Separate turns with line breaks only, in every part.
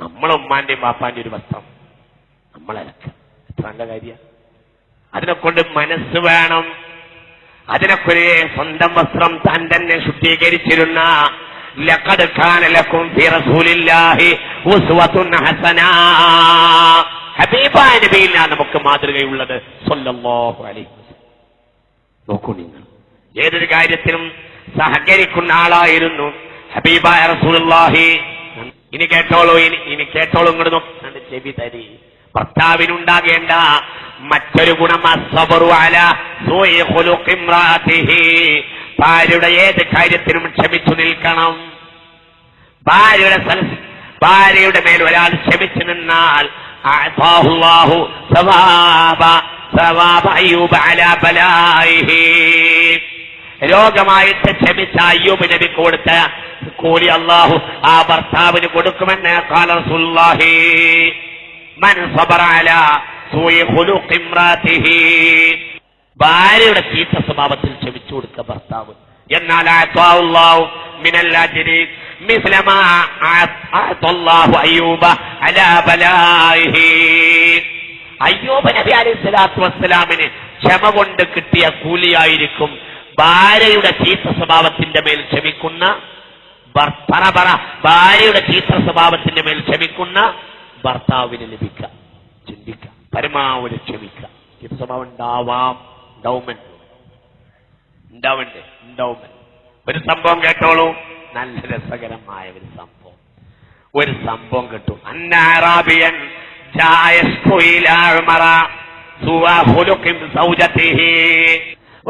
നമ്മളെ ഉമ്മാന്റെയും ബാപ്പാന്റെയും ഒരു വസ്ത്രം. നമ്മളലക്ക എത്ര നല്ല കാര്യ. അതിനെ കൊണ്ട് മനസ്സ് വേണം. അതിനൊക്കെ സ്വന്തം വസ്ത്രം താൻ തന്നെ ശുദ്ധീകരിച്ചിരുന്ന നമുക്ക് മാതൃകയുള്ളത് അലൈഹി നോക്കൂ നിങ്ങൾ. ഏതൊരു കാര്യത്തിലും സഹകരിക്കുന്ന ആളായിരുന്നു ഹബീബായ റസൂലുള്ളാഹി ഇനി കേട്ടോളൂ ഇനി ഇനി കേട്ടോളൂ ഇങ്ങോട്ട് നോക്കി. ചെവി തരി. ഭർത്താവിനുണ്ടാകേണ്ട മറ്റൊരു ഗുണം ഭാര്യയുടെ ഏത് കാര്യത്തിനും ക്ഷമിച്ചു നിൽക്കണം. ഭാര്യയുടെ ഭാര്യയുടെ മേൽ ഒരാൾ ക്ഷമിച്ചു നിന്നാൽ സവാബ രോഗമായിട്ട് ക്ഷമിച്ച അയ്യൂബ് നബി കൊടുത്ത കൂലി അള്ളാഹു ആ ഭർത്താവിന് കൊടുക്കുമെന്ന് മൻ ഭാര്യയുടെ ചീത്ത സ്വഭാവത്തിൽ ക്ഷമിച്ചു കൊടുത്ത ഭർത്താവ്. എന്നാൽ അയ്യൂബ് നബി അലൈഹി സ്വലാത്തു വസ്സലാമിന് ക്ഷമ കൊണ്ട് കിട്ടിയ കൂലിയായിരിക്കും ഭാര്യയുടെ ചീത്ത സ്വഭാവത്തിന്റെ മേൽ ക്ഷമിക്കുന്ന പറ പറ. ഭാര്യയുടെ ചീത്ത സ്വഭാവത്തിന്റെ മേൽ ക്ഷമിക്കുന്ന ഭർത്താവിന് ലഭിക്കുക. ചിന്തിക്കുക. പരമാവധി ക്ഷമിക്കുക. ചീത്ത സ്വഭാവം ഉണ്ടാവാം. ഉണ്ടാവുമെന്ന്. ഉണ്ടാവണ്ടേ? ഉണ്ടാവുമെന്ന്. ഒരു സംഭവം കേട്ടോളൂ. നല്ല രസകരമായ ഒരു സംഭവം. ഒരു സംഭവം കിട്ടും. അന്നാറാബിയൻ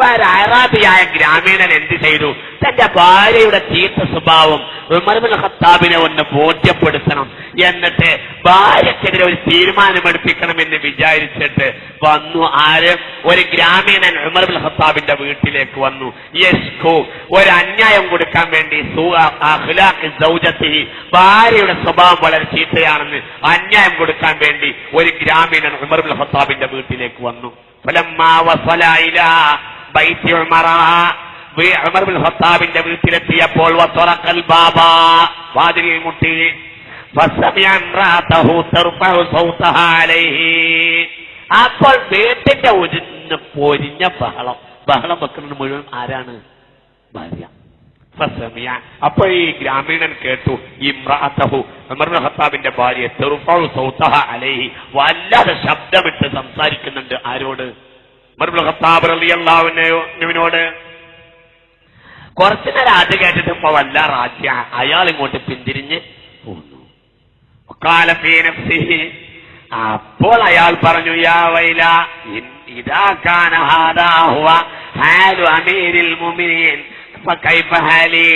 അറാബിയായ ഗ്രാമീണൻ എന്ത് ചെയ്തു? തന്റെ ഭാര്യയുടെ ചീത്ത സ്വഭാവം ഉമർബുൽ ഖത്താബിനെ ഒന്ന് ബോധ്യപ്പെടുത്തണം. എന്നിട്ട് ഭാര്യക്കെതിരെ ഒരു തീരുമാനമെടുപ്പിക്കണം എന്ന് വിചാരിച്ചിട്ട് വന്നു. ആര്? ഒരു ഗ്രാമീണൻ ഉമർബുൽ ഖത്താബിന്റെ വീട്ടിലേക്ക് വന്നു. യസ്കു ഒരു അന്യായം കൊടുക്കാൻ വേണ്ടി ഭാര്യയുടെ സ്വഭാവം വളരെ ചീത്തയാണെന്ന് അന്യായം കൊടുക്കാൻ വേണ്ടി ഒരു ഗ്രാമീണൻ ഉമർബുൽ ഖത്താബിന്റെ വീട്ടിലേക്ക് വന്നു. ഖത്താബിന്റെ വീട്ടിലെത്തിയപ്പോൾ വാതിലിൽ മുട്ടി. അപ്പോൾ വീട്ടിന്റെ ഒരു പൊരിഞ്ഞ ബഹളം. ബഹളം വെക്കുന്നത് മുഴുവൻ ആരാണ്? ഭാര്യ. അപ്പൊ ഈ ഗ്രാമീണൻ കേട്ടു ഇമ്രാത്തഹു ഉമർന ഹത്താബിന്റെ ഭാര്യ അലേഹി വല്ലാതെ ശബ്ദമിട്ട് സംസാരിക്കുന്നുണ്ട്. ആരോട്? ഉമർബുൽ കുറച്ചു നേരം അത് കേട്ടിട്ട് ഇപ്പൊ വല്ല റാജ്യ. അയാൾ ഇങ്ങോട്ട് പിന്തിരിഞ്ഞ് പോന്നു. അപ്പോൾ അയാൾ പറഞ്ഞു യാ വൈല ഇതാ ഹാദാ ഹുവ അമീരിൽ ഫകൈഫ ഹാലി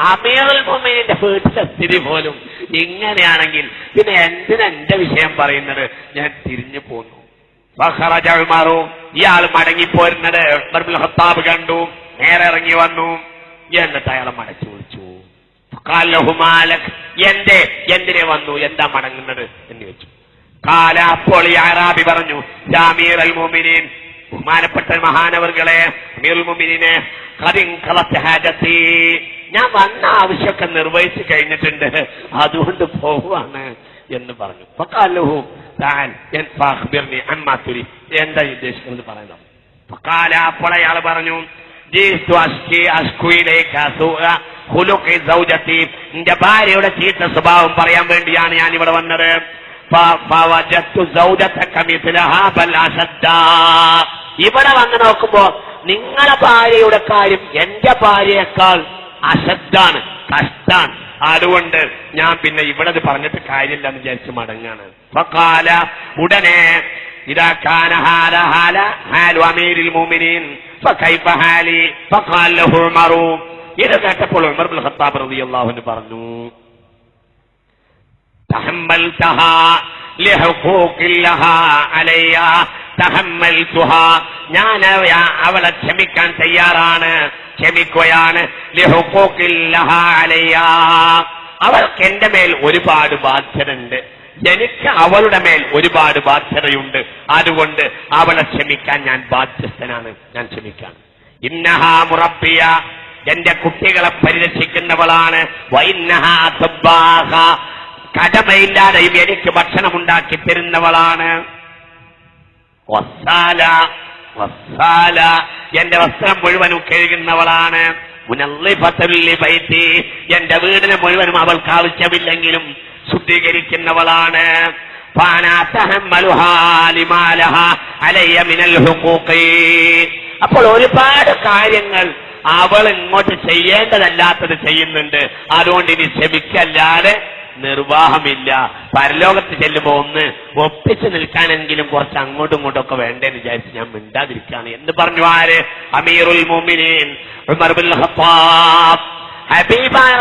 അമീറുൽ മുഅ്മിനീന്റെ വീട്ടിലെ സ്ഥിതി പോലും ഇങ്ങനെയാണെങ്കിൽ പിന്നെ എന്തിനാ എന്റെ വിഷയം പറയുന്നത്? ഞാൻ തിരിഞ്ഞു പോന്നു. ഫഖറജ ഉമറു. ഇയാൾ മടങ്ങിപ്പോരുന്നത് ഹത്താബ് കണ്ടു. നേരെ ഇറങ്ങി വന്നു. എന്നിട്ട് അയാളെ മടച്ചു വിളിച്ചു. കാലഹുമാലക് ലഹു മാലക്. എന്തേ? എന്തിനെ വന്നു? എന്താ മടങ്ങുന്നത്? എന്ന് വെച്ചു കാല അപ്പോൾ ഈ പറഞ്ഞു ജാമീർ അൽ മോമിനീൻ ബഹുമാനപ്പെട്ട മഹാനവർകളെ അമീറുൽ മുമിനിനെ ഹാജത്തി. ഞാൻ വന്ന ആവശ്യമൊക്കെ നിർവഹിച്ചു കഴിഞ്ഞിട്ടുണ്ട്. അതുകൊണ്ട് പോവാണ് എന്ന് പറഞ്ഞു. അമ്മാരി താൻ എൻ ഫാഖ്ബിർനി അമ്മാ തുരി എന്താ ഉദ്ദേശിക്കുന്നത് പറയുന്നത്? പക്കാല അപ്പോൾ അയാൾ പറഞ്ഞു എന്റെ ഭാര്യയുടെ ചീത്ത സ്വഭാവം പറയാൻ വേണ്ടിയാണ് ഞാൻ ഇവിടെ വന്നത്. ഇവിടെ വന്ന് നോക്കുമ്പോ നിങ്ങളെ ഭാര്യയുടെ കാര്യം എന്റെ ഭാര്യയേക്കാൾ അശദ്ധാണ് കഷ്ടാണ്. അതുകൊണ്ട് ഞാൻ പിന്നെ ഇവിടെ പറഞ്ഞിട്ട് കാര്യമില്ല എന്ന് വിചാരിച്ച് മടങ്ങാണ്. ഫഖാല ഉടനെ ഇതാ ഹാല ഹാല ഹാലു അമീരിൽ ഉമറു. ഇത് കേട്ടപ്പോൾ ഉമർ ഖത്താബ് റളിയല്ലാഹു പറഞ്ഞു തഹമ്മൽതഹാ ലിഹുഖൂഖില്ലഹാ അലയ്യ ഞാൻ അവളെ ക്ഷമിക്കാൻ തയ്യാറാണ്. ക്ഷമിക്കുകയാണ്. അവൾക്ക് എന്റെ മേൽ ഒരുപാട് ബാധ്യതയുണ്ട്. എനിക്ക് അവളുടെ മേൽ ഒരുപാട് ബാധ്യതയുണ്ട്. അതുകൊണ്ട് അവളെ ക്ഷമിക്കാൻ ഞാൻ ബാധ്യസ്ഥനാണ്. ഞാൻ ക്ഷമിക്കാൻ ഇന്നഹാ മുറപ്പിയ എന്റെ കുട്ടികളെ പരിരക്ഷിക്കുന്നവളാണ്. കടമയില്ലാതെയും എനിക്ക് ഭക്ഷണം ഉണ്ടാക്കി തരുന്നവളാണ്. വസ്സാല വസ്സാല. എന്റെ വസ്ത്രം മുഴുവനും കഴുകുന്നവളാണ്. എന്റെ വീടിനെ മുഴുവനും അവൾക്ക് ആവശ്യമില്ലെങ്കിലും ശുദ്ധീകരിക്കുന്നവളാണ്. അപ്പോൾ ഒരുപാട് കാര്യങ്ങൾ അവൾ ഇങ്ങോട്ട് ചെയ്യേണ്ടതല്ലാത്തത് ചെയ്യുന്നുണ്ട്. അതുകൊണ്ട് ഇനി ക്ഷമിക്കല്ലാതെ നിർവാഹമില്ല. പരലോകത്ത് ചെല്ലുമ്പോ ഒന്ന് ഒപ്പിച്ച് നിൽക്കാനെങ്കിലും കുറച്ച് അങ്ങോട്ടും ഇങ്ങോട്ടും ഒക്കെ വേണ്ടെന്ന് വിചാരിച്ച് ഞാൻ മിണ്ടാതിരിക്കുകയാണ്. എന്ന് പറഞ്ഞു ആര്? അമീറുൽ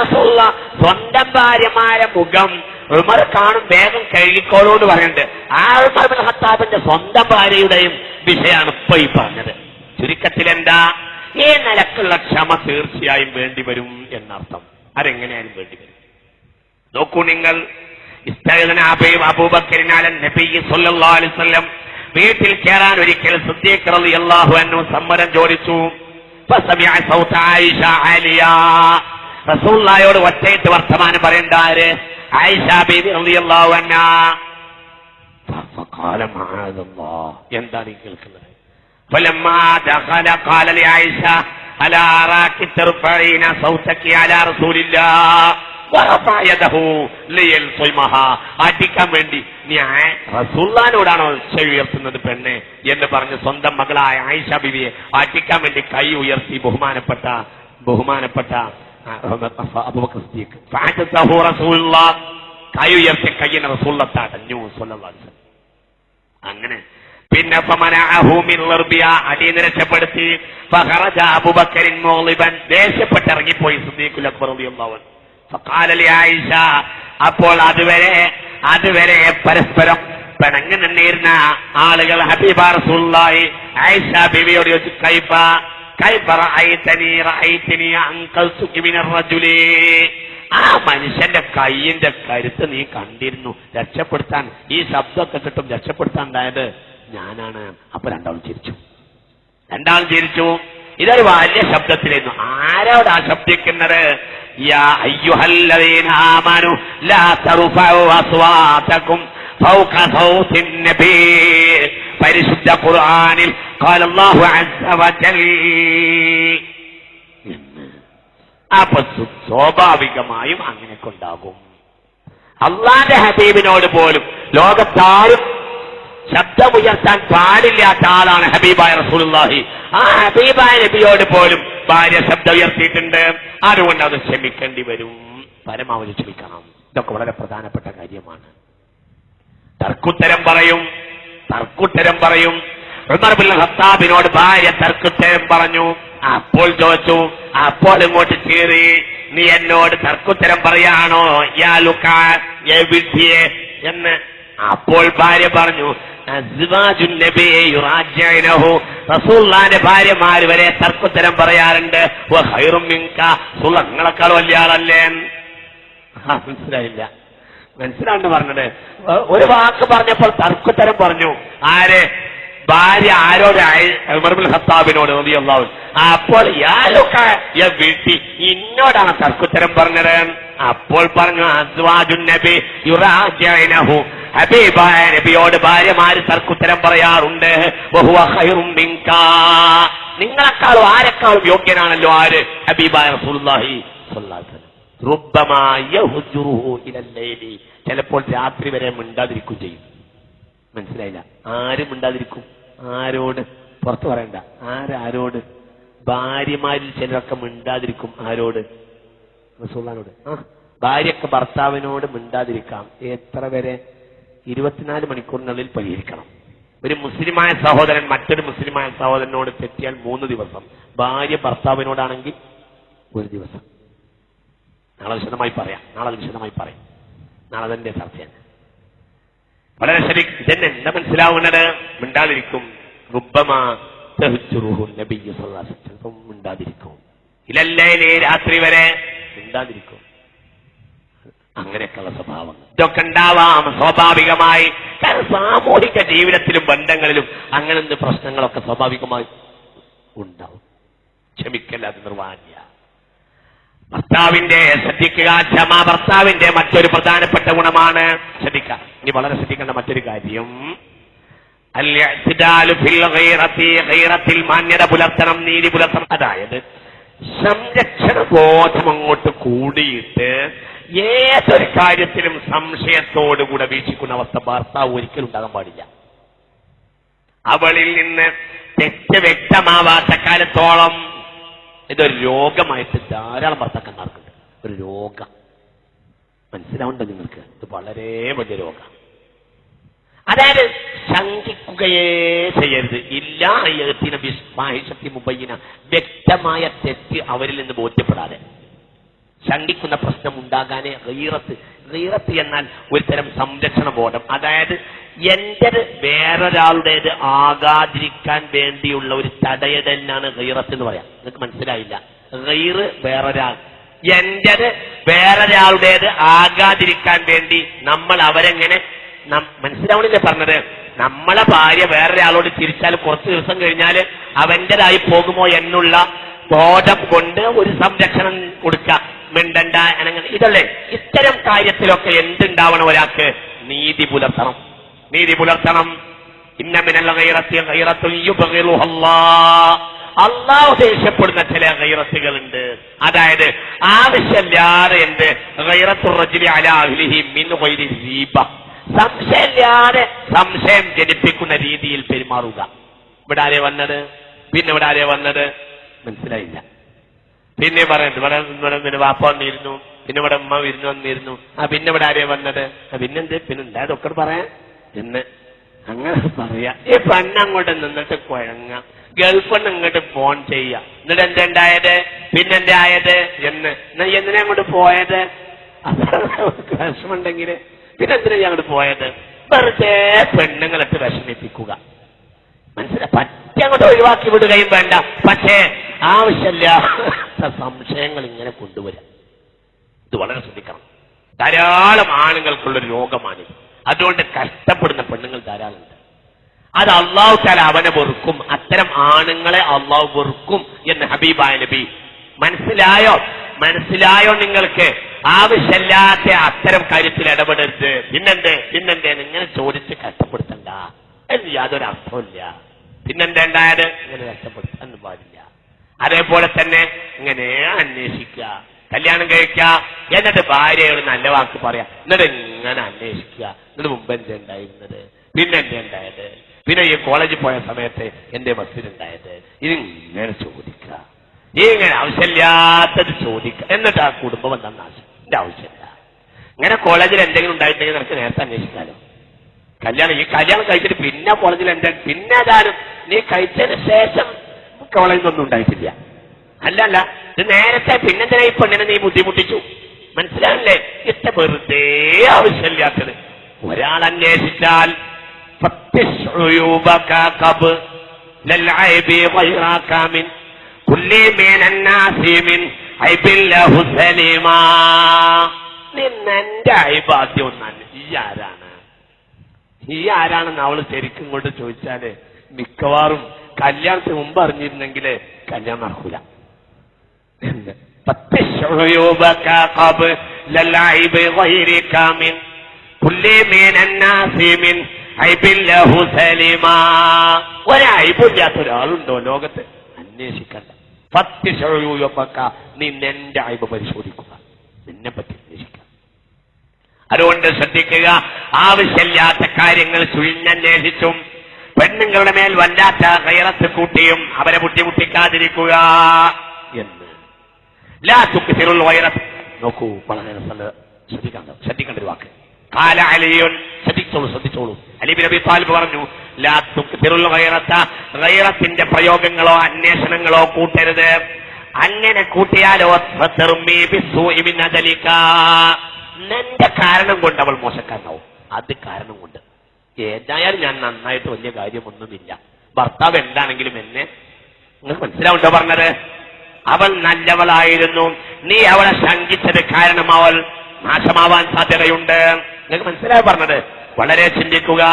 റസൂലുള്ള സ്വന്തം ഭാര്യമാരെ മുഖം ഉമർ കാണും വേഗം കഴുകിക്കോളൂന്ന് പറയുന്നുണ്ട്. ആ ഉമർ ബിൻ ഖത്താബിന്റെ സ്വന്തം ഭാര്യയുടെയും വിഷയമാണ് ഇപ്പൊ ഈ പറഞ്ഞത്. ചുരുക്കത്തിൽ എന്താ ഈ നിലക്കുള്ള ക്ഷമ തീർച്ചയായും വേണ്ടിവരും എന്നർത്ഥം. അതെങ്ങനെയാലും വേണ്ടി വരും നോക്കൂ നിങ്ങൾ ഇസ്തഗ്ന അബീബ് അബൂബക്കരിനാലൻ നബി സല്ലല്ലാഹു അലൈഹി വസല്ലം വീട്ടിൽ കയറാൻ ഒരിക്കൽ സിദ്ദീഖ് റളിയല്ലാഹു അൻഹു സമ്മതം ചോദിച്ചു ഫസമിഅ സൗത ആയിഷ ആലിയ റസൂലുള്ളാഹിയോട് ഒറ്റയിട്ട് വർത്തമാനം പറയേണ്ട ആര് ആയിഷ ബീബി റളിയല്ലാഹു അൻഹാ فقال معاذ الله എന്താണ് ഈ കേൾക്കുന്നത് فلما دخل قال لعائشة ألا أراك ترفعين صوتك على رسول الله ورفع يده ليلطمها അടിക്കാൻ വേണ്ടി നീ ആ- റസൂല്ലാനോടാണോ ചെവി ഉയർത്തുന്നത് പെണ്ണ് എന്ന് പറഞ്ഞ് സ്വന്തം മകളായ ആയിഷ ബിവിയെ അടിക്കാൻ വേണ്ടി കൈ ഉയർത്തി ബഹുമാനപ്പെട്ട ബഹുമാനപ്പെട്ട കൈ ഉയർത്തി കയ്യിനെ റസൂള്ള തടഞ്ഞു അങ്ങനെ. പിന്നെ അടിയന്തരപ്പെടുത്തി മിൻ ലർബിയ അടീനെ രക്ഷപ്പെടുത്തി ഫഖറജ അബൂബക്കറിൻ മുഗ്ളിബൻ ദേഷ്യപ്പെട്ട് ഇറങ്ങിപ്പോയി സിദ്ദീഖുൽ അക്ബർ റളിയല്ലാഹു അപ്പോൾ അതുവരെ അതുവരെ പരസ്പരം പിണങ്ങി നിന്നിരുന്ന ആളുകൾ ഹബീബ റസൂലുള്ളാഹി ആയിഷ ബീവിയോട് ചോദിച്ചു റജുലി. ആ മനുഷ്യന്റെ കൈയിന്റെ കരുത്ത് നീ കണ്ടിരുന്നു. രക്ഷപ്പെടുത്താൻ ഈ ശബ്ദമൊക്കെ കിട്ടും രക്ഷപ്പെടുത്താൻ ഉണ്ടായത് ഞാനാണ്. അപ്പൊ രണ്ടാളും ചിരിച്ചു. രണ്ടാളും ചിരിച്ചു. ഇതൊരു വലിയ ശബ്ദത്തിലായിരുന്നു. ആരോടാ ശബ്ദിക്കുന്നത്? യാ ലാ പരിശുദ്ധ ഖുർആനിൽ അപ്പൊ സ്വാഭാവികമായും അങ്ങനെ ഉണ്ടാകും അള്ളാന്റെ ഹബീബിനോട് പോലും ലോകത്താരും ശബ്ദമുയർത്താൻ പാടില്ലാത്ത ആളാണ് ഹബീബായ റസൂലുള്ളാഹി. ആ ഹബീബായ നബിയോട് പോലും ഭാര്യ ശബ്ദം ഉയർത്തിയിട്ടുണ്ട് അതുകൊണ്ട് അത് ക്ഷമിക്കേണ്ടി വരും. പരമാവധി ക്ഷമിക്കണം. ഇതൊക്കെ വളരെ പ്രധാനപ്പെട്ട കാര്യമാണ്. തർക്കുത്തരം പറയും. തർക്കുത്തരം പറയും. ഉമർ ബിൻ ഖത്താബിനോട് ഭാര്യ തർക്കുത്തരം പറഞ്ഞു. അപ്പോൾ ചോദിച്ചു അപ്പോൾ ഇങ്ങോട്ട് കീറി നീ എന്നോട് തർക്കുത്തരം പറയാണോ? യാ ലുക്ക എന്ന് അപ്പോൾ ഭാര്യ പറഞ്ഞു. റസൂലുള്ളാഹിന്റെ ഭാര്യമാര് വരെ തർക്കുത്തരം പറയാറുണ്ട്. സുളങ്ങളെക്കാൾ വലിയ ആളല്ലേ മനസ്സിലായില്ല. മനസ്സിലാണ്ട് പറഞ്ഞത് ഒരു വാക്ക് പറഞ്ഞപ്പോൾ തർക്കുത്തരം പറഞ്ഞു. ആര്? ഭാര്യ ആരോട് ഹത്താബിനോട് അൻഹു. അപ്പോൾ ഇയാളൊക്കെ വീട്ടി ഇന്നോടാണ് തർക്കുത്തരം പറഞ്ഞത്. അപ്പോൾ പറഞ്ഞു അസ്വാജുൻ നബി ഹബീബായ നബിയോട് ഭാര്യമാര് തർക്കുത്തരം പറയാറുണ്ട്. നിങ്ങളെക്കാളും ആരെക്കാളും യോഗ്യനാണല്ലോ ആര്? ഹബീബായ റസൂലുള്ളാഹി ചിലപ്പോൾ രാത്രി വരെ മിണ്ടാതിരിക്കും ചെയ്യും. മനസ്സിലായില്ല? ആരും മിണ്ടാതിരിക്കും. ആരോട്? പുറത്തു പറയണ്ട. ആരാരോട് ഭാര്യമാരിൽ ചിലരൊക്കെ മിണ്ടാതിരിക്കും. ആരോട്? റസൂള്ളാനോട് ആ ഭാര്യക്ക് ഭർത്താവിനോട് മിണ്ടാതിരിക്കാം. എത്ര വരെ ഇരുപത്തിനാല് മണിക്കൂറിനുള്ളിൽ പരിഹരിക്കണം. ഒരു മുസ്ലിമായ സഹോദരൻ മറ്റൊരു മുസ്ലിമായ സഹോദരനോട് തെറ്റിയാൽ മൂന്ന് ദിവസം. ഭാര്യ ഭർത്താവിനോടാണെങ്കിൽ ഒരു ദിവസം. നാളെ വിശദമായി പറയാം. നാളെ വിശദമായി പറയാം. നാളെ തന്നെ ചർച്ചയാണ്. വളരെ ശരി. ഇതന്നെ എന്താ മനസ്സിലാവുന്നത്? മിണ്ടാതിരിക്കും. വസല്ലം. ചിലപ്പം മിണ്ടാതിരിക്കും. രാത്രി വരെ? മിണ്ടാതിരിക്കും. അങ്ങനെയൊക്കെയുള്ള സ്വഭാവങ്ങൾ. ഇതൊക്കെ ഉണ്ടാവാം സ്വാഭാവികമായി. സാമൂഹിക ജീവിതത്തിലും ബന്ധങ്ങളിലും അങ്ങനത്തെ പ്രശ്നങ്ങളൊക്കെ സ്വാഭാവികമായി ഉണ്ടാവും. ക്ഷമിക്കല്ലാതെ നിർവാഹ്യ ഭർത്താവിന്റെ ശ്രദ്ധിക്കുക. ക്ഷമ ഭർത്താവിന്റെ മറ്റൊരു പ്രധാനപ്പെട്ട ഗുണമാണ് ശ്രദ്ധിക്കുക. ഇനി വളരെ ശ്രദ്ധിക്കേണ്ട മറ്റൊരു കാര്യം. മാന്യത പുലർത്തണം നീതി പുലർത്തണം. അതായത് സംരക്ഷണ ബോധം അങ്ങോട്ട് കൂടിയിട്ട് ഏതൊരു കാര്യത്തിലും സംശയത്തോടുകൂടെ വീക്ഷിക്കുന്ന അവസ്ഥ ഭർത്താവ് ഒരിക്കലും ഉണ്ടാകാൻ പാടില്ല. അവളിൽ നിന്ന് തെറ്റ് വ്യക്തമാവാത്ത കാലത്തോളം ഇതൊരു രോഗമായിട്ട് ധാരാളം ഭർത്താക്കന്മാർക്കുണ്ട്. ഒരു രോഗം. മനസ്സിലാവുണ്ടോ നിങ്ങൾക്ക്? ഇത് വളരെ വലിയ രോഗം. അതായത് ശങ്കിക്കുകയേ ചെയ്യരുത്. ഇല്ല അയ്യത്തിന് വിസ്മാഹിഷത്തി മുബൈന വ്യക്തമായ തെറ്റ് അവരിൽ നിന്ന് ബോധ്യപ്പെടാതെ. ശങ്കിക്കുന്ന പ്രശ്നം ഉണ്ടാകാനേ റീറത്ത് റീറത്ത് എന്നാൽ ഒരു തരം സംരക്ഷണ ബോധം. അതായത് എന്റേത് വേറൊരാളുടേത് ആകാതിരിക്കാൻ വേണ്ടിയുള്ള ഒരു തടയടനാണ് റീറത്ത് എന്ന് പറയാം. നിങ്ങൾക്ക് മനസ്സിലായില്ല. റീറ് വേറൊരാൾ. എന്റേത് വേറൊരാളുടേത് ആകാതിരിക്കാൻ വേണ്ടി നമ്മൾ അവരെങ്ങനെ മനസ്സിലാവണില്ലേ പറഞ്ഞത്? നമ്മളെ ഭാര്യ വേറൊരാളോട് തിരിച്ചാൽ കുറച്ച് ദിവസം കഴിഞ്ഞാൽ അവന്റേതായി പോകുമോ എന്നുള്ള ബോധം കൊണ്ട് ഒരു സംരക്ഷണം കൊടുക്കുക മിണ്ടണ്ട അനങ്ങനെ ഇതല്ലേ? ഇത്തരം കാര്യത്തിലൊക്കെ എന്തുണ്ടാവണം ഒരാൾക്ക്? നീതി പുലർത്തണം. നീതി പുലർത്തണം. ഇന്നമിനല്ല യുബ്ഗിറുഹു അല്ലാഹ്. അള്ളാഹു ദേഷ്യപ്പെടുന്ന ചില ഗൈറത്തുകളുണ്ട്. അതായത് ആവശ്യമില്ലാതെ എന്ത്? സംശയമില്ലാതെ സംശയം ജനിപ്പിക്കുന്ന രീതിയിൽ പെരുമാറുക. ഇവിടെ ആരെ വന്നത്? പിന്നെ ഇവിടെ ആരെ വന്നത്? മനസ്സിലായില്ല. പിന്നെ പറയുന്നത് ഇവിടെ ഇവിടെ പിന്നെ വാപ്പ വന്നിരുന്നു പിന്നെ ഇവിടെ ഉമ്മ വിരുന്ന് വന്നിരുന്നു. ആ പിന്നെ ഇവിടെ ആരെയാ വന്നത്? പിന്നെന്ത്? പിന്നെ ഉണ്ടായതൊക്കെ പറയാൻ എന്ന്. അങ്ങനെ പറയാ. ഈ പെണ്ണങ്ങോട്ട് നിന്നിട്ട് കുഴങ്ങ. ഗൾഫിന്ന് ഇങ്ങോട്ട് ഫോൺ ചെയ്യുക എന്നിട്ട് എന്താ ഉണ്ടായത്? പിന്നെന്താ ആയത്? എന്ന്. എന്നാ എന്തിനാ അങ്ങോട്ട് പോയത്? വിഷമുണ്ടെങ്കിൽ പിന്നെ എന്തിനാ അങ്ങോട്ട് പോയത്? വെറുതെ പെണ്ണുങ്ങളിട്ട് വിഷമിപ്പിക്കുക. മനസ്സിലായി പറ്റി അങ്ങോട്ട് ഒഴിവാക്കി വിടുകയും വേണ്ട. പക്ഷേ ആവശ്യമില്ലാത്ത സംശയങ്ങൾ ഇങ്ങനെ കൊണ്ടുവരാം. ഇത് വളരെ ശ്രദ്ധിക്കണം. ധാരാളം ആണുങ്ങൾക്കുള്ളൊരു രോഗമാണിത് അതുകൊണ്ട് കഷ്ടപ്പെടുന്ന പെണ്ണുങ്ങൾ ധാരാളമുണ്ട്. അത് അള്ളാഹു താല അവനെ വെറുക്കും. അത്തരം ആണുങ്ങളെ അള്ളാഹു വെറുക്കും എന്ന് ഹബീബായ നബി. മനസ്സിലായോ? മനസ്സിലായോ നിങ്ങൾക്ക്? ആവശ്യമില്ലാത്ത അത്തരം കാര്യത്തിൽ ഇടപെടരുത്. പിന്നെന്തേ? പിന്നെന്തേ? ഇങ്ങനെ ചോദിച്ച് കഷ്ടപ്പെടുത്തണ്ട. എന്ന് യാതൊരു അർത്ഥമില്ല പിന്നെന്തേണ്ടായത് ഇങ്ങനെ കഷ്ടപ്പെടുത്താൻ പാടില്ല. അതേപോലെ തന്നെ ഇങ്ങനെ അന്വേഷിക്കുക കല്യാണം കഴിക്കുക എന്നിട്ട് ഭാര്യയോട് നല്ല വാക്ക് പറയാ. എന്നിട്ട് ഇങ്ങനെ അന്വേഷിക്കുക എന്നിട്ട് മുമ്പ് എന്തേ ഉണ്ടായിരുന്നത്? പിന്നെ എന്തേ ഉണ്ടായത്? പിന്നെ ഈ കോളേജിൽ പോയ സമയത്ത് എന്റെ ബസ്സിലുണ്ടായത് ഇതിങ്ങനെ ചോദിക്കുക ഇങ്ങനെ ആവശ്യമില്ലാത്തത് ചോദിക്ക. എന്നിട്ട് ആ കുടുംബം എന്താ എന്റെ ആവശ്യമില്ല. ഇങ്ങനെ കോളേജിൽ എന്തെങ്കിലും ഉണ്ടായിട്ടുണ്ടെങ്കിൽ നിനക്ക് നേരത്തെ അന്വേഷിക്കാലോ. കല്യാണം ഈ കല്യാണം കഴിച്ചിട്ട് പിന്നെ കോളേജിൽ എന്തെങ്കിലും പിന്നെ ഏതാനും നീ കഴിച്ചതിന് ശേഷം കവളൊന്നും ഉണ്ടായിട്ടില്ല. അല്ലല്ല ഇത് നേരത്തെ പിന്നെന്തിനാ ഈ പെണ്ണിനെ നീ ബുദ്ധിമുട്ടിച്ചു? മനസ്സിലാവില്ലേ ഇത്ര വെറുതെ ആവശ്യമില്ലാത്തത്. ഒരാൾ അന്വേഷിച്ചാൽ നിന്നെന്റെ ഒന്നാണ്. ഈ ആരാണെന്ന് അവൾ ശരിക്കും കൊണ്ട് ചോദിച്ചാൽ മിക്കവാറും കല്യാണത്തിന് മുമ്പ് അറിഞ്ഞിരുന്നെങ്കിൽ കല്യാണം നടക്കൂല. പത്ത് ഒരൈബില്ലാത്ത ഒരാളുണ്ടോ ലോകത്ത്? അന്വേഷിക്കണ്ട. പത്ത് ശൗയൂയപ്പക്ക നീ നിന്റെ അയബ് പരിശോധിക്കുക. നിന്നെ പറ്റി അന്വേഷിക്കുക. അതുകൊണ്ട് ശ്രദ്ധിക്കുക ആവശ്യമില്ലാത്ത കാര്യങ്ങൾ ചുഴിഞ്ഞന്വേഷിച്ചും പെണ്ണുങ്ങളുടെ മേൽ വല്ലാത്ത ഹൈറത്ത് കൂട്ടിയും അവരെ ബുദ്ധിമുട്ടിക്കാതിരിക്കുക എന്ന്. വൈറത്ത് നോക്കൂ വളരെ ശ്രദ്ധിക്കണ്ട ശ്രദ്ധിക്കേണ്ട ഒരു വാക്ക്. കാല അലിയൻ. ശ്രദ്ധിച്ചോളൂ ശ്രദ്ധിച്ചോളൂ. അലിബി നബി താലിബ് പറഞ്ഞു വൈറത്തിന്റെ പ്രയോഗങ്ങളോ അന്വേഷണങ്ങളോ കൂട്ടരുത്. അങ്ങനെ കൂട്ടിയാലോ. നിന്റെ കാരണം കൊണ്ട് അവൾ മോശക്കാരനാവും. അത് കാരണം കൊണ്ട്. ഏതായാലും ഞാൻ നന്നായിട്ട് വലിയ കാര്യമൊന്നുമില്ല. ഭർത്താവ് എന്താണെങ്കിലും എന്നെ നിങ്ങൾക്ക് മനസ്സിലാവുണ്ടോ പറഞ്ഞത്? അവൾ നല്ലവളായിരുന്നു. നീ അവളെ ശങ്കിച്ചത് കാരണം അവൾ നാശമാവാൻ സാധ്യതയുണ്ട്. നിങ്ങൾക്ക് മനസ്സിലായി പറഞ്ഞത്? വളരെ ചിന്തിക്കുക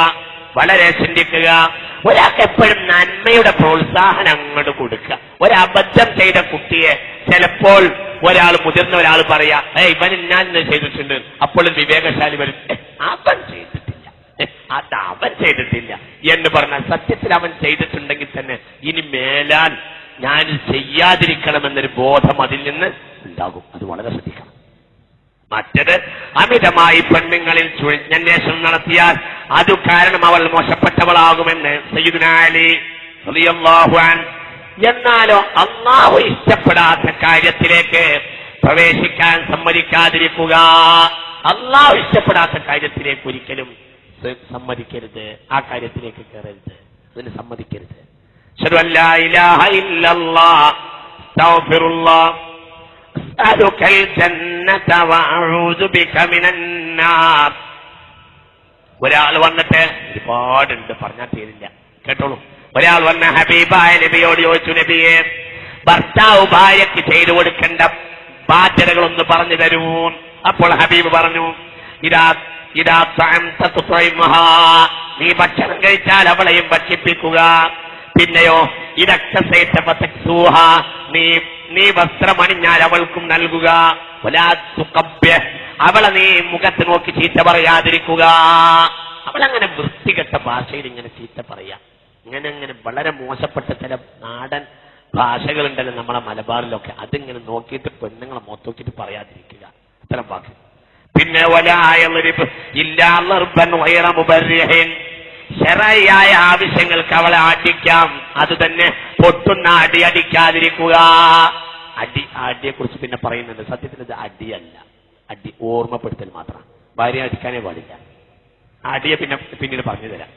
വളരെ ചിന്തിക്കുക. ഒരാൾക്ക് എപ്പോഴും നന്മയുടെ പ്രോത്സാഹനം അങ്ങോട്ട് കൊടുക്കുക. ഒരബദ്ധം ചെയ്ത കുട്ടിയെ ചിലപ്പോൾ ഒരാൾ മുതിർന്ന ഒരാൾ പറയാ ഏ ഇവൻ ഞാൻ ചെയ്തിട്ടുണ്ട്. അപ്പോൾ വിവേകശാലി വരും. അവൻ ഏ, അത് അവൻ ചെയ്തിട്ടില്ല. എന്ന് പറഞ്ഞാൽ സത്യത്തിൽ അവൻ ചെയ്തിട്ടുണ്ടെങ്കിൽ തന്നെ ഇനി മേലാൽ ഞാൻ ചെയ്യാതിരിക്കണമെന്നൊരു ബോധം അതിൽ നിന്ന് ഉണ്ടാകും. അത് വളരെ ശ്രദ്ധിക്കണം. മറ്റത് അമിതമായി പെണ്ണുങ്ങളിൽ അന്വേഷണം നടത്തിയാൽ അത് കാരണം അവൾ മോശപ്പെട്ടവളാകുമെന്ന് എന്നാലോ അള്ളാഹു ഇഷ്ടപ്പെടാത്ത കാര്യത്തിലേക്ക് പ്രവേശിക്കാൻ സമ്മതിക്കാതിരിക്കുക. അള്ളാഹു ഇഷ്ടപ്പെടാത്ത കാര്യത്തിലേക്ക് ഒരിക്കലും കൊടുത്ത് സമ്മതിക്കരുത്. ആ കാര്യത്തിലേക്ക് കയറരുത് അതിന് സമ്മതിക്കരുത്. ഒരാൾ വന്നിട്ട് ഒരുപാടുണ്ട് പറഞ്ഞാൽ തീരില്ല. കേട്ടോളൂ. ഒരാൾ വന്ന ഹബീബായ നബിയോട് ചോദിച്ചു നബിയെ ഭർത്താവ് ഭാര്യയ്ക്ക് ചെയ്തു കൊടുക്കേണ്ട ബാധ്യതകളൊന്ന് പറഞ്ഞു തരൂ. അപ്പോൾ ഹബീബ് പറഞ്ഞു ഇതാ നീ ഭക്ഷണം കഴിച്ചാൽ അവളെയും ഭക്ഷിപ്പിക്കുക. പിന്നെയോ ഇതൊക്കെ സൂഹ നീ നീ വസ്ത്രമണിഞ്ഞാൽ അവൾക്കും നൽകുക. അവളെ നീ മുഖത്ത് നോക്കി ചീത്ത പറയാതിരിക്കുക. അവളങ്ങനെ വൃത്തികെട്ട ഭാഷയിൽ ഇങ്ങനെ ചീത്ത പറയാ. ഇങ്ങനെ അങ്ങനെ വളരെ മോശപ്പെട്ട ചില നാടൻ ഭാഷകളുണ്ടല്ലോ നമ്മളെ മലബാറിലൊക്കെ. അതിങ്ങനെ നോക്കിയിട്ട് പെണ്ണുങ്ങളെ മൊത്തോക്കിയിട്ട് പറയാതിരിക്കുക. അത്തരം വാക്ക്. പിന്നെ ശരയായ ആവശ്യങ്ങൾക്ക് അവളെ അടിക്കാം അത് തന്നെ പൊട്ടുന്ന അടി അടിക്കാതിരിക്കുക. അടി അടിയെ കുറിച്ച് പിന്നെ പറയുന്നുണ്ട്. സത്യത്തിൽ ഇത് അടിയല്ല. അടി ഓർമ്മപ്പെടുത്തൽ മാത്രം. ഭാര്യ അടിക്കാനേ പാടില്ല. അടിയെ പിന്നെ പിന്നീട് പറഞ്ഞു തരാം.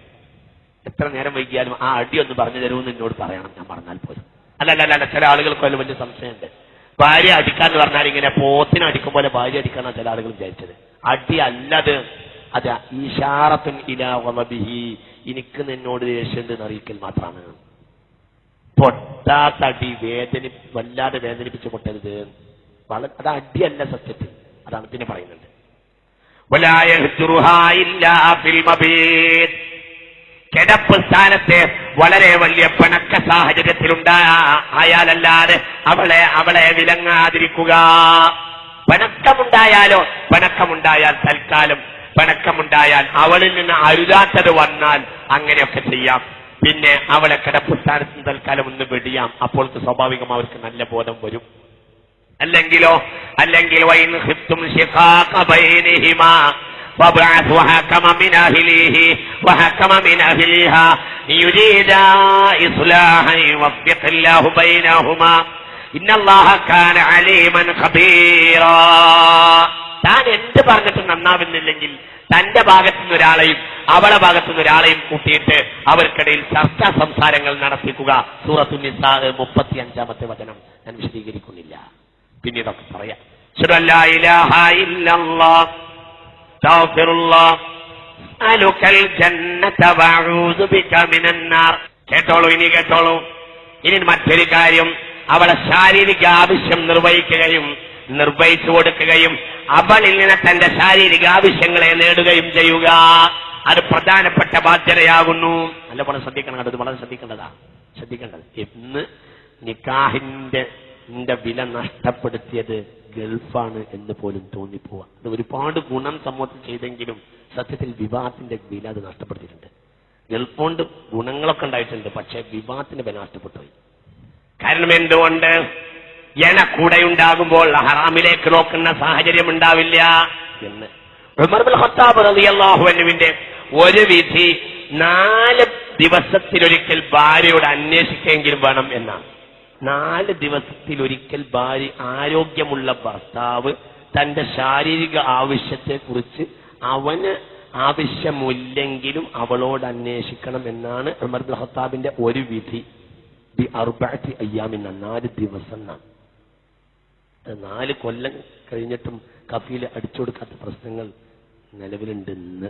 എത്ര നേരം വൈകിയാലും ആ അടി ഒന്ന് പറഞ്ഞു തരുമെന്ന് എന്നോട് പറയണം. ഞാൻ പറഞ്ഞാൽ പോലും. അല്ല അല്ല, അല്ല ചില ആളുകൾക്ക് അതിൽ വലിയ സംശയമുണ്ട്. ഭാര്യ അടിക്കാന്ന് പറഞ്ഞാൽ ഇങ്ങനെ പോത്തിനെ അടിക്കും പോലെ ഭാര്യ അടിക്കാനാണ് ചില ആളുകൾ വിചാരിച്ചത്. അടി അല്ലത് അത് ഈശാറത്തുൻ ഇലാവമബിഹി എനിക്ക് നിന്നോട് ദേഷ്യമുണ്ട് എന്നറിയിക്കൽ മാത്രമാണ്. പൊട്ടാത്തടി വേദനി വല്ലാതെ വേദനിപ്പിച്ച് പൊട്ടരുത്. അത് അടിയല്ല സത്യത്തിൽ. അതാണ് പിന്നെ പറയുന്നുണ്ട് കിടപ്പ് സ്ഥാനത്തെ വളരെ വലിയ പണക്ക സാഹചര്യത്തിലുണ്ടായാലല്ലാതെ അവളെ അവളെ വിലങ്ങാതിരിക്കുക. പണക്കമുണ്ടായാലോ? പണക്കമുണ്ടായാൽ തൽക്കാലം. പണക്കമുണ്ടായാൽ അവളിൽ നിന്ന് അരുതാത്തത് വന്നാൽ അങ്ങനെയൊക്കെ ചെയ്യാം. പിന്നെ അവളെ കിടപ്പുസ്ഥാനത്ത് തൽക്കാലം ഒന്ന് വെടിയാം. അപ്പോൾ സ്വാഭാവികം അവർക്ക് നല്ല ബോധം വരും. അല്ലെങ്കിലോ? അല്ലെങ്കിൽ വൈൻ ഖിഫ്തും ശിഖാഖ ബൈനിഹിമാ فابعثوا حكما من أهله وحكما من أهلها يريدا إصلاحا يوفق الله بينهما إن الله كان عليما خبيرا താൻ എന്ത് പറഞ്ഞിട്ട് നന്നാവുന്നില്ലെങ്കിൽ തന്റെ ഭാഗത്തു നിന്ന് ഒരാളെയും അവളെ ഭാഗത്തു നിന്ന് ഒരാളെയും കൂട്ടിയിട്ട് അവർക്കിടയിൽ ചർച്ചാ സംസാരങ്ങൾ നടത്തിക്കുക സൂറത്തു നിസാ മുപ്പത്തി അഞ്ചാമത്തെ വചനം ഞാൻ വിശദീകരിക്കുന്നില്ല പിന്നീടൊക്കെ പറയാം കേട്ടോളൂ ഇനി കേട്ടോളൂ. ഇനി മറ്റൊരു കാര്യം. അവളെ ശാരീരിക ആവശ്യം നിർവഹിക്കുകയും നിർവഹിച്ചു കൊടുക്കുകയും അവളിൽ നിന്ന് തന്റെ ശാരീരിക ആവശ്യങ്ങളെ നേടുകയും ചെയ്യുക. അത് പ്രധാനപ്പെട്ട ബാധ്യതയാകുന്നു. നല്ലപോലെ ശ്രദ്ധിക്കണം അത് വളരെ ശ്രദ്ധിക്കേണ്ടതാ. ശ്രദ്ധിക്കേണ്ടത്. ഇന്ന് നിക്കാഹിന്റെ ന്റെ വില നഷ്ടപ്പെടുത്തിയത് ഗൾഫാണ് എന്ന് പോലും തോന്നിപ്പോവാ. അത് ഒരുപാട് ഗുണം സമൂഹത്തിൽ ചെയ്തെങ്കിലും സത്യത്തിൽ വിവാഹത്തിന്റെ വില അത് നഷ്ടപ്പെടുത്തിയിട്ടുണ്ട്. ഗൾഫ് കൊണ്ട് ഗുണങ്ങളൊക്കെ ഉണ്ടായിട്ടുണ്ട് പക്ഷെ വിവാഹത്തിന്റെ വില നഷ്ടപ്പെട്ടുപോയി. കാരണം എന്തുകൊണ്ട്? എന കൂടെ ഉണ്ടാകുമ്പോൾ ഹറാമിലേക്ക് നോക്കുന്ന സാഹചര്യം ഉണ്ടാവില്ല എന്ന്. ഉമർ ബിൻ ഖത്താബ് റളിയല്ലാഹു അൻഹുവിന്റെ ഒരു വിധി നാല് ദിവസത്തിലൊരിക്കൽ ഭാര്യയോട് അന്വേഷിക്കെങ്കിലും വേണം എന്നാണ്. നാല് ദിവസത്തിലൊരിക്കൽ ഭാര്യ ആരോഗ്യമുള്ള ഭർത്താവ് തന്റെ ശാരീരിക ആവശ്യത്തെക്കുറിച്ച് അവന് ആവശ്യമില്ലെങ്കിലും അവളോട് അന്വേഷിക്കണം എന്നാണ് ഉമർ ഖത്താബിന്റെ ഒരു വിധി. ബി അർബാറ്റി അയ്യാമിന്ന നാല് ദിവസം നാല് കൊല്ലം കഴിഞ്ഞിട്ടും കഫീൽ അടിച്ചു കൊടുക്കാത്ത പ്രശ്നങ്ങൾ നിലവിലുണ്ട് ഇന്ന്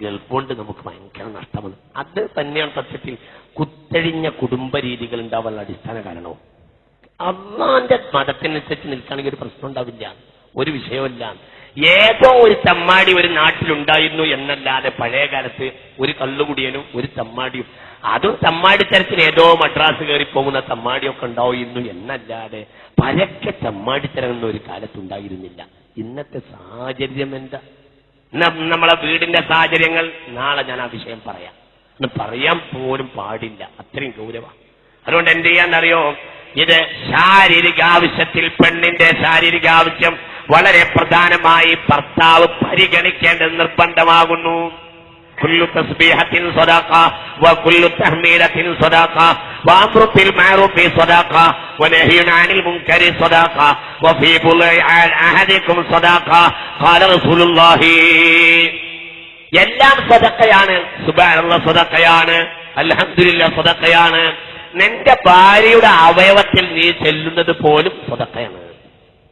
ഗൾഫ് കൊണ്ട് നമുക്ക് ഭയങ്കര നഷ്ടമാണ്. അത് തന്നെയാണ് സത്യത്തിൽ കുത്തഴിഞ്ഞ കുടുംബ രീതികൾ ഉണ്ടാവാനുള്ള അടിസ്ഥാന കാരണവും. അള്ളാന്റെ മതത്തിനനുസരിച്ച് നിൽക്കുകയാണെങ്കിൽ ഒരു പ്രശ്നം ഉണ്ടാവില്ല ഒരു വിഷയമില്ല ഏതോ ഒരു തമ്മാടി ഒരു നാട്ടിലുണ്ടായിരുന്നു എന്നല്ലാതെ പഴയ കാലത്ത് ഒരു കള്ളുകുടിയനും ഒരു തമ്മാടിയും. അതും തമ്മാടിത്തരത്തിന് ഏതോ മദ്രാസ് കയറി പോകുന്ന തമ്മാടിയൊക്കെ ഉണ്ടായിരുന്നു എന്നല്ലാതെ പരക്കെ തമ്മാടിത്തരം എന്ന ഒരു കാലത്തുണ്ടായിരുന്നില്ല. ഇന്നത്തെ സാഹചര്യം എന്താ? നമ്മളെ വീടിന്റെ സാഹചര്യങ്ങൾ നാളെ ഞാൻ ആ വിഷയം പറയാം. എന്ന് പറയാൻ പോലും പാടില്ല. അത്രയും ഗൗരവമാണ് അതുകൊണ്ട് എന്ത് ചെയ്യാന്നറിയോ? ഇത് ശാരീരിക ആവശ്യത്തിൽ പെണ്ണിന്റെ ശാരീരിക ആവശ്യം വളരെ പ്രധാനമായി ഭർത്താവ് പരിഗണിക്കേണ്ടത് നിർബന്ധമാകുന്നു. كل تسبيحة صدقة وكل تحميلة صدقة وأمر بالمعروف صدقة ونهي عن المنكر صدقة وفي بضع أحدكم صدقة قال رسول الله എല്ലാം സ്വതക്കയാണ് സുബാനുള്ള സ്വതക്കയാണ് അൽഹംദുലില്ല സ്വതക്കയാണ് നിന്റെ ഭാര്യയുടെ അവയവത്തിൽ നീ ചെല്ലുന്നത് പോലും സ്വതക്കയാണ്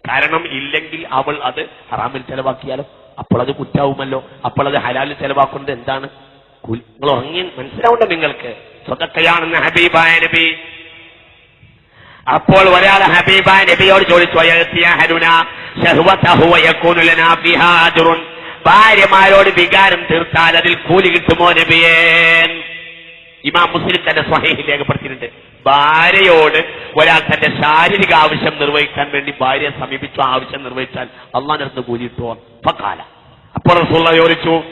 കാരണം ഇല്ലെങ്കിൽ അവൾ അത് ഹറാമിൽ ചെലവാക്കിയാലോ അപ്പോൾ അത് കുറ്റാവുമല്ലോ? അപ്പോൾ അത് ഹലാലിൽ ചെലവാക്കുന്നത് എന്താണ് നിങ്ങൾ ഉറങ്ങി മനസ്സിലാവണ്ട നിങ്ങൾക്ക്? സ്വതക്കയാണെന്ന് ഹബീബായ നബി. അപ്പോൾ ഒരാൾ ഹബീബായ നബിയോട് ചോദിച്ചു. ഭാര്യമാരോട് വികാരം തീർത്താൽ അതിൽ കൂലി കിട്ടുമോ നബിയേ? ഇമാം മുസ്ലിം തന്റെ സ്വഹേഹി രേഖപ്പെടുത്തിയിട്ടുണ്ട്. ഭാര്യയോട് ഒരാൾ തന്റെ ശാരീരിക ആവശ്യം നിർവഹിക്കാൻ വേണ്ടി ഭാര്യയെ സമീപിച്ചു ആവശ്യം നിർവഹിച്ചാൽ അള്ളാഹിനടുത്ത് കൂലിട്ടോ ഫക്കാല. അപ്പോൾ റസൂലുള്ള ചോദിച്ചു.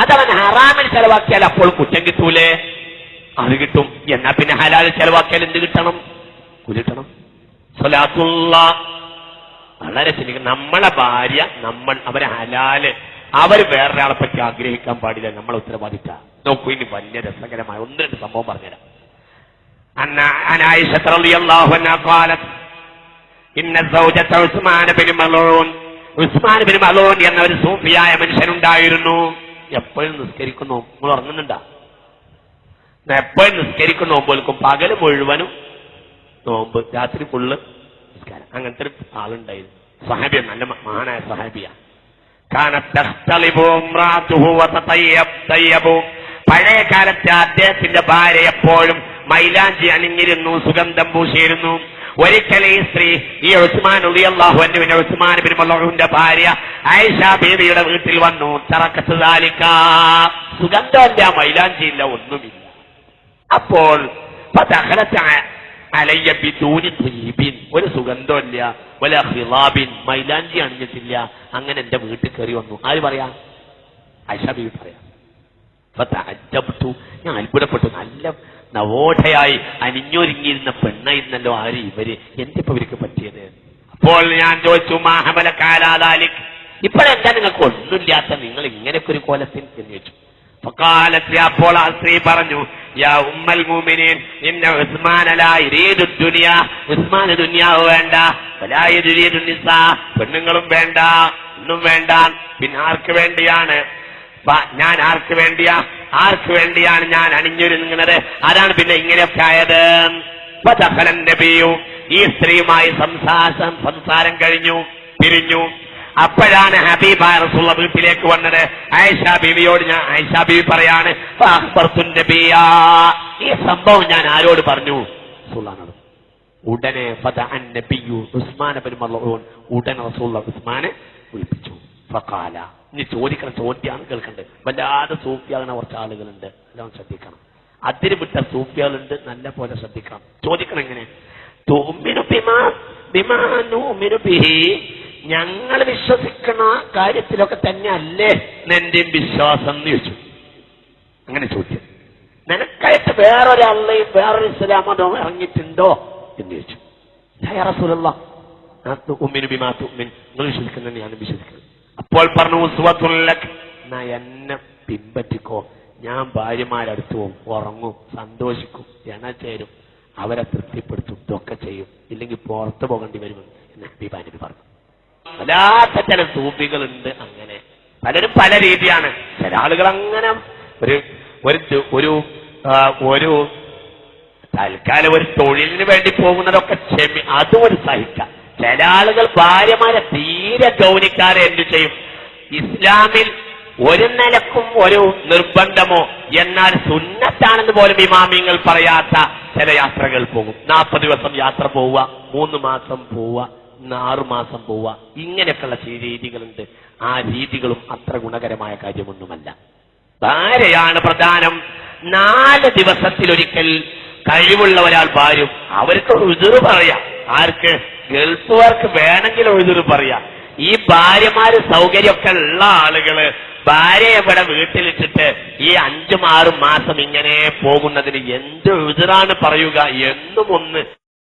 അതവൻ ഹറാമിൽ ചെലവാക്കിയാൽ അപ്പോൾ കുറ്റം കിട്ടൂലേ? അത് കിട്ടും. എന്നാ പിന്നെ ഹലാലിൽ ചെലവാക്കിയാൽ എന്ത് കിട്ടണം? കുലിട്ടണം വളരെ ശരിക്കും നമ്മളെ ഭാര്യ നമ്മൾ അവരെ ഹലാൽ അവർ വേറൊരാളെ പറ്റി ആഗ്രഹിക്കാൻ പാടില്ല നമ്മളെ ഉത്തരവാദിത്ത. നോക്കൂ ഇനി വലിയ രസകരമായ ഒന്ന് രണ്ട് സംഭവം പറഞ്ഞുതരാം. അനായിഷ റളിയല്ലാഹു അൻഹ ഖാലത്ത് ഇന്ന സൗജത ഉസ്മാൻ ബിൻ ഉസ്മാൻ ബിൻ എന്ന ഒരു സൂഫിയായ മനുഷ്യനുണ്ടായിരുന്നു. എപ്പോഴും നിസ്കരിക്കുന്നു നിങ്ങൾ ഉറങ്ങുന്നുണ്ടാ? എപ്പോഴും നിസ്കരിക്കുന്നു നോമ്പോൽക്കും പകൽ മുഴുവനും നോമ്പ് രാത്രി ഫുള്ള് നിസ്കാരം അങ്ങനത്തെ ഒരു ആളുണ്ടായിരുന്നു. സഹാബിയ നല്ല മഹാനായ സഹാബിയ. പഴയ കാലത്ത് അദ്ദേഹത്തിന്റെ ഭാര്യ എപ്പോഴും മൈലാഞ്ചി അണിഞ്ഞിരുന്നു സുഗന്ധം പൂശിയിരുന്നു. ഒരിക്കൽ ഈ സ്ത്രീ ഈ ഉസ്മാൻ ഉളിയല്ലാഹു എന്നുവിന്റെ ഉസ്മാൻ ബിൻ മല്ലൂഹിന്റെ ഭാര്യ ആയിഷ ബീവിയുടെ വീട്ടിൽ വന്നു. തറക്കത്ത് താലിക്ക സുഗന്ധമില്ല മൈലാഞ്ചിയില്ല ഒന്നുമില്ല. അപ്പോൾ അലയ്യ ബിദൂനി. ഒരു സുഗന്ധമില്ല വല ഹിലാബിൻ. മൈലാഞ്ചി അണിഞ്ഞിട്ടില്ല. അങ്ങനെ എന്റെ വീട്ടിൽ കയറി വന്നു. ആര് പറയാ? ബീവി പറയാം. ഞാൻ അത്ഭുതപ്പെട്ടു. നല്ല നവോഠയായി അനിഞ്ഞൊരുങ്ങിയിരുന്ന പെണ്ണായിരുന്നല്ലോ ആര് ഇവർ? എന്തിപ്പോ ഇവർക്ക് പറ്റിയത്? അപ്പോൾ ഞാൻ ചോദിച്ചു മാഹബല കാലാലിക് ഇപ്പോഴെന്താ നിങ്ങൾക്ക് ഒന്നുമില്ലാത്ത നിങ്ങൾ ഇങ്ങനെയൊക്കെ ഒരു കോലത്തിൽ ചോദിച്ചു. അപ്പോൾ ആ സ്ത്രീ പറഞ്ഞു യാ ഉമ്മൽ മൂമിനീൻ ലാ യുരീദു ദുനിയ ഉസ്മാൻ ദുനിയാവ് വേണ്ട വലാ യുരീദു നിസാ പെണ്ണുങ്ങളും വേണ്ട ഒന്നും വേണ്ട പിന്നെ ആർക്ക് വേണ്ടിയാണ്? ഞാൻ ആർക്ക് വേണ്ടിയാ? ആർക്ക് വേണ്ടിയാണ് ഞാൻ അണിഞ്ഞൊരുങ്ങുന്നത്? ആരാണ് പിന്നെ ഇങ്ങനെയൊക്കെ ആയത്. ഈ സ്ത്രീയുമായി സംസാരം സംസാരം കഴിഞ്ഞു പിരിഞ്ഞു. അപ്പോഴാണ് ഹബീബ റസൂള്ള വീട്ടിലേക്ക് വന്നത്. ആയിഷ ബീവിയോട് ഞാൻ ആയിഷ ബീവി പറയാണ്. ഈ സംഭവം ഞാൻ ആരോട് പറഞ്ഞു? റസൂള്ളാനോട് ഉടനെ നബിയു ഉസ്മാൻ ഉടനെ റസൂലുള്ള ഉസ്മാനെ വിളിപ്പിച്ചു. ഫക്കാല ഇനി ചോദിക്കണം ചോദ്യമാണ് കേൾക്കണ്ട്? വല്ലാതെ സൂഫിയാകുന്ന കുറച്ച് ആളുകളുണ്ട്. എല്ലാം ശ്രദ്ധിക്കണം. അതിരി വിട്ട സൂഫിയാളുണ്ട് നല്ല പോലെ ശ്രദ്ധിക്കണം. ചോദിക്കണം എങ്ങനെ? ഞങ്ങൾ വിശ്വസിക്കുന്ന കാര്യത്തിലൊക്കെ തന്നെ അല്ലേ എന്റെ വിശ്വാസം എന്ന് ചോദിച്ചു. അങ്ങനെ ചോദിച്ചു. നിനക്കായിട്ട് വേറൊരാളെയും വേറൊരു ഇസ്ലാമതോ ഇറങ്ങിയിട്ടുണ്ടോ എന്ന് ചോദിച്ചു. "ലാ റസൂലല്ലാ, ഞാൻ തുഅ്മിനു ബിമാ തുഅ്മിൻ." നിങ്ങൾ വിശ്വസിക്കുന്നത് ഞാൻ വിശ്വസിക്കുന്നു. അപ്പോൾ പറഞ്ഞു. എന്നാ എന്നെ പിൻപറ്റിക്കോ. ഞാൻ ഭാര്യമാരടുത്ത് പോകും ഉറങ്ങും സന്തോഷിക്കും എണ ചേരും അവരെ തൃപ്തിപ്പെടുത്തും ഇതൊക്കെ ചെയ്യും. ഇല്ലെങ്കിൽ പുറത്തു പോകേണ്ടി വരുമെന്ന് എന്നെ ഹബീബാനബി പറഞ്ഞു. വല്ലാത്ത ചില സൂഫികളുണ്ട് അങ്ങനെ. പലരും പല രീതിയാണ്. ചില ആളുകൾ അങ്ങനെ ഒരു ഒരു ഒരു ഒരു തൽക്കാലം ഒരു തൊഴിലിന് വേണ്ടി പോകുന്നതൊക്കെ ക്ഷമി അതും ഒരു സഹിക്കാം. ചില ആളുകൾ ഭാര്യമാരെ തീരെ ഗൗനിക്കാതെ എന്തു ചെയ്യും? ഇസ്ലാമിൽ ഒരു നിലക്കും ഒരു നിർബന്ധമോ? എന്നാൽ സുന്നത്താണെന്ന് പോലും ഇമാമിങ്ങൾ പറയാത്ത ചില യാത്രകൾ പോകും. നാൽപ്പത് ദിവസം യാത്ര പോവുക മൂന്ന് മാസം പോവുക. ഇന്ന് ആറു മാസം പോവുക. ഇങ്ങനെയൊക്കെയുള്ള രീതികളുണ്ട്. ആ രീതികളും അത്ര ഗുണകരമായ കാര്യമൊന്നുമല്ല. ഭാര്യയാണ് പ്രധാനം. നാല് ദിവസത്തിലൊരിക്കൽ കഴിവുള്ള ഒരാൾ ഭാര്യം അവർക്ക് ഉതിർ പറയാം. ആർക്ക്? ഗൾഫുകാർക്ക് വേണമെങ്കിൽ ഉതിർ പറയാം. ഈ ഭാര്യമാര് സൗകര്യമൊക്കെ ഉള്ള ആളുകൾ ഭാര്യയെ ഇവിടെ വീട്ടിലിട്ടിട്ട് ഈ അഞ്ചും ആറും മാസം ഇങ്ങനെ പോകുന്നതിന് എന്ത് ഉതിറാണ് പറയുക? എന്നും ഒന്ന്